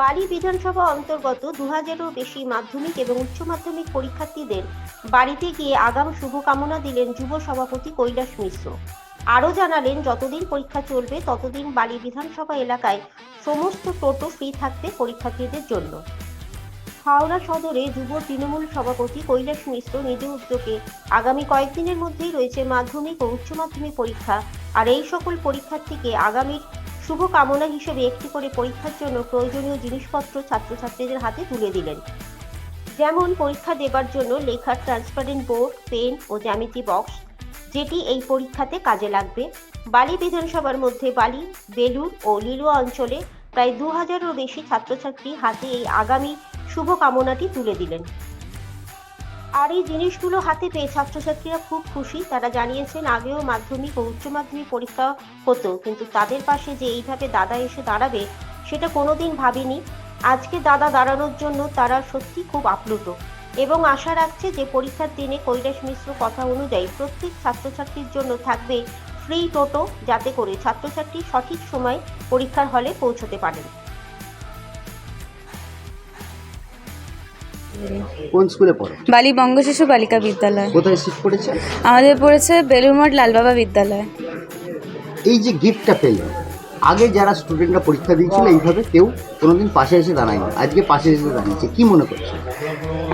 বাড়ি বিধানসভা অন্তর্গত দু হাজারেরও বেশি মাধ্যমিক এবং উচ্চ মাধ্যমিক পরীক্ষার্থীদের বাড়িতে গিয়ে আগাম শুভকামনা দিলেন যুব সভাপতি কৈলাস মিশ্র। আরও জানালেন, যতদিন পরীক্ষা চলবে, ততদিন বালি বিধানসভা এলাকায় সমস্ত টোটো ফ্রি থাকবে পরীক্ষার্থীদের জন্য। হাওড়া সদরে যুব তৃণমূল সভাপতি কৈলাস মিশ্র নিজ উদ্যোগে আগামী কয়েকদিনের মধ্যেই রয়েছে মাধ্যমিক ও উচ্চ মাধ্যমিক পরীক্ষা। আর এই সকল পরীক্ষার্থীকে আগামীর শুভ কামনা হিসেবে একটি করে পরীক্ষার জন্য প্রয়োজনীয় জিনিসপত্র ছাত্রছাত্রীদের হাতে তুলে দিলেন। যেমন পরীক্ষা দেবার জন্য লেখার ট্রান্সপারেন্ট বোর্ড পেন ও জ্যামিতি বক্স যেটি এই পরীক্ষাতে কাজে লাগবে। বালি বিধানসভার মধ্যে বালি বেলুর ও লিলুয়া অঞ্চলে প্রায় দু হাজারেরও বেশি ছাত্রছাত্রী হাতে এই আগামী শুভ কামনাটি তুলে দিলেন। আর এই জিনিসগুলো হাতে পেয়ে ছাত্রছাত্রীরা খুব খুশি। তারা জানিয়েছেন, আগেও মাধ্যমিক ও উচ্চ মাধ্যমিক পরীক্ষা হতো, কিন্তু তাদের পাশে যে এইভাবে দাদা এসে দাঁড়াবে, সেটা কোনোদিন ভাবিনি। আজকে দাদা দাঁড়ানোর জন্য তারা সত্যি খুব আপ্লুত এবং আশা রাখছে যে পরীক্ষার দিনে কৈলাস মিশ্র কথা অনুযায়ী প্রত্যেক ছাত্রছাত্রীর জন্য থাকবে ফ্রি টোটো যাতে করে ছাত্রছাত্রী সঠিক সময় পরীক্ষার হলে পৌঁছতে পারেন। কোন স্কুলে পড়ো? বালি বঙ্গ শিশু বালিকা বিদ্যালয়। কোথায় সিট পড়েছে আমাদের পড়েছে বেলুরমঠ লালবাবা বিদ্যালয়। এই যে গিফটটা পেলে আগে যারা স্টুডেন্টরা পরীক্ষা দিয়েছিল এইভাবে কেউ কোনোদিন পাশে এসে দাঁড়ায়নি আজকে পাশে এসে দাঁড়িয়েছে কি মনে করছ?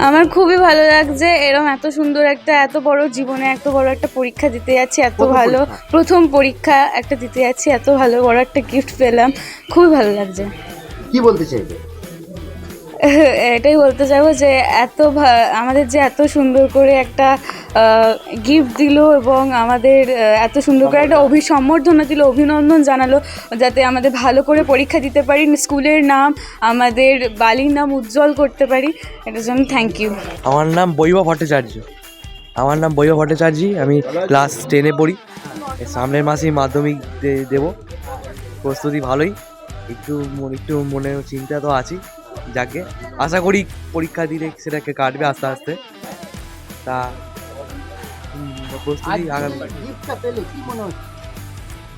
আমার খুবই ভালো লাগছে এরম এত সুন্দর একটা এত বড় জীবনে এত বড় একটা পরীক্ষা দিতে যাচ্ছি এত প্রথম ভালো প্রথম পরীক্ষা একটা দিতে যাচ্ছি এত ভালো বড় একটা গিফট পেলাম খুবই ভালো লাগছে। কি বলতে চাইবে? এটাই বলতে চাইব যে এত ভা- আমাদের যে এত সুন্দর করে একটা গিফট দিল এবং আমাদের এত সুন্দর করে একটা অভি সম্বর্ধনা দিল অভিনন্দন জানালো যাতে আমাদের ভালো করে পরীক্ষা দিতে পারি স্কুলের নাম আমাদের বালির নাম উজ্জ্বল করতে পারি এটার জন্য থ্যাংক ইউ আমার নাম বৈভব ভট্টাচার্য। আমার নাম বৈভব ভট্টাচার্য আমি ক্লাস টেনে পড়ি। সামনের মাসেই মাধ্যমিক দেবো। প্রস্তুতি ভালোই। একটু একটু মনে চিন্তা তো আছি যাকে। আশা করি পরীক্ষা দিলে সেটাকে কাটবে আস্তে আস্তে। তা প্রস্তুতি আগামী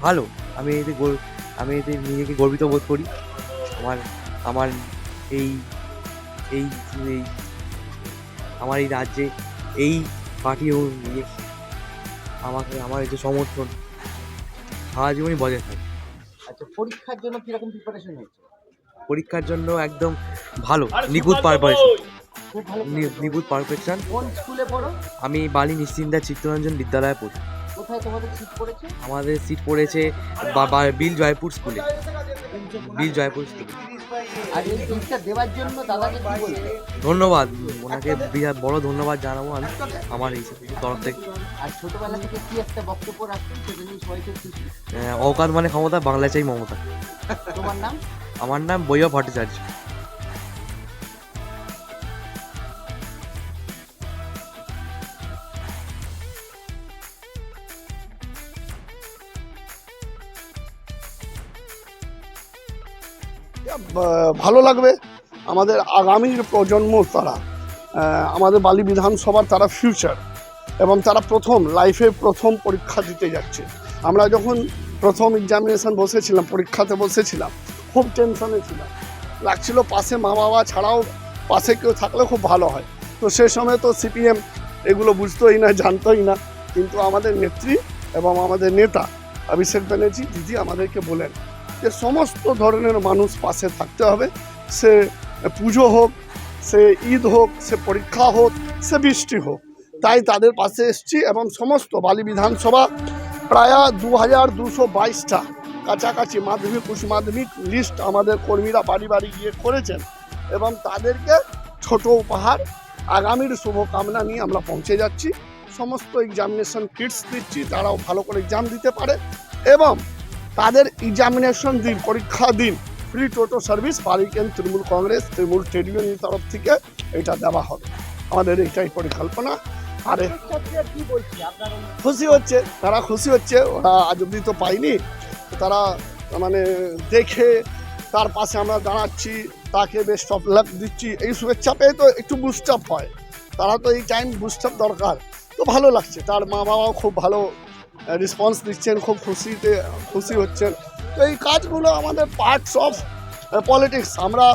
ভালো। আমি এতে আমি এতে নিজেকে গর্বিত বোধ করি। আমার আমার এই এই আমার এই রাজ্যে এই পার্টি ও ইয়ে আমাকে আমার এই যে সমর্থন সারা জীবনই বজায় থাকে। আচ্ছা পরীক্ষার জন্য কীরকম প্রিপারেশন হয়েছে? পরীক্ষার জন্য একদম ভালো। নিখুঁত ভালো নিখুঁত পারফেকশন কোন স্কুলে পড়ো? আমি বালি নিশ্চিন্দা চিত্তরঞ্জন বিদ্যালয়ে পড়ি। কোথায় তোমাদের সিট পড়েছে? আমাদের সিট পড়েছে বিল জয়পুর স্কুলে বিল জয়পুর স্কুলে আর এই গিফটটা দেওয়ার জন্য দাদাকে ধন্যবাদ। ওনাকে বিরাট বড় ধন্যবাদ জানাব আমি আমার এই তরফ থেকে। আর ছোটবেলা থেকে কি একটা বক্তব্য রাখতেন সেটা নিয়ে সবাইকে অকাত মানে ক্ষমতা বাংলা চাই মমতা। তোমার নাম? আমার নাম বৈভব ভট্টাচার্য। ভালো লাগবে। আমাদের আগামীর প্রজন্ম তারা আমাদের বালি বিধানসভার তারা ফিউচার এবং তারা প্রথম লাইফে প্রথম পরীক্ষা দিতে যাচ্ছে। আমরা যখন প্রথম এক্সামিনেশন বসেছিলাম, পরীক্ষাতে বসেছিলাম খুব টেনশনে ছিলাম লাগছিল পাশে মা বাবা ছাড়াও পাশে কেউ থাকলে খুব ভালো হয়। তো সে সময় তো সিপিএম এগুলো বুঝতোই না, জানতোই না। কিন্তু আমাদের নেত্রী এবং আমাদের নেতা অভিষেক ব্যানার্জি দিদি আমাদেরকে বলেন যে সমস্ত ধরনের মানুষ পাশে থাকতে হবে। সে পুজো হোক, সে ঈদ হোক, সে পরীক্ষা হোক, সে বৃষ্টি হোক। তাই তাদের পাশে এসছি এবং সমস্ত বালি বিধানসভা প্রায় দু হাজার দুশো বাইশটা কাছাকাছি মাধ্যমিক উচ্চ মাধ্যমিক লিস্ট আমাদের কর্মীরা বাড়ি বাড়ি গিয়ে করেছেন এবং তাদেরকে ছোট উপহার আগামীর শুভকামনা নিয়ে আমরা পৌঁছে যাচ্ছি। সমস্ত এক্সামিনেশন কিটস দিচ্ছি তারাও ভালো করে এক্সাম দিতে পারে এবং তাদের এক্সামিনেশন দিন পরীক্ষা দিন ফ্রি টোটো সার্ভিস বালিকেন তৃণমূল কংগ্রেস তৃণমূল ট্রেড ইউনিয়নের তরফ থেকে এটা দেওয়া হবে। আমাদের এটাই পরিকল্পনা। আর খুশি হচ্ছে তারা খুশি হচ্ছে ওরা আজ অব্দি তো পাইনি তারা মানে দেখে তার পাশে আমরা দাঁড়াচ্ছি, তাকে বেশ লাক দিচ্ছি। এই শুভেচ্ছা পেয়ে তো একটু বুস্ট আপ হয়। তারা তো এই টাইম বুস্ট আপ দরকার। তো ভালো লাগছে। তার মা বাবাও খুব ভালো রেসপন্স দিচ্ছেন, খুব খুশিতে, খুশি হচ্ছেন। তো এই কাজগুলো আমাদের পার্টস অফ পলিটিক্স আমরা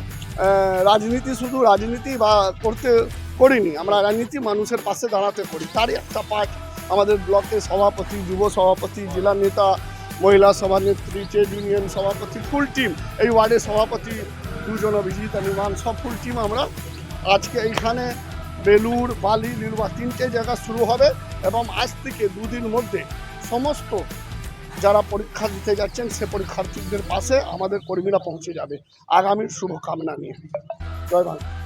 রাজনীতি শুধু রাজনীতি বা করতে করিনি। আমরা রাজনীতি মানুষের পাশে দাঁড়াতে করি। তারই একটা পার্ট আমাদের ব্লকের সভাপতি, যুব সভাপতি, জেলা নেতা মহিলা সভানেত্রী, ট্রেড ইউনিয়ন সভাপতি, ফুল টিম, এই ওয়ার্ডের সভাপতি দুজন অভিজিৎ নির্মাণ, সব ফুল টিম আমরা আজকে এইখানে বেলুর বালি লিলুয়া তিনটে জায়গা শুরু হবে এবং আজ থেকে দুদিন মধ্যে সমস্ত যারা পরীক্ষা দিতে যাচ্ছেন, সে পরীক্ষার্থীদের পাশে আমাদের কর্মীরা পৌঁছে যাবে। আগামীর শুভকামনা নিয়ে। জয় বাংলা।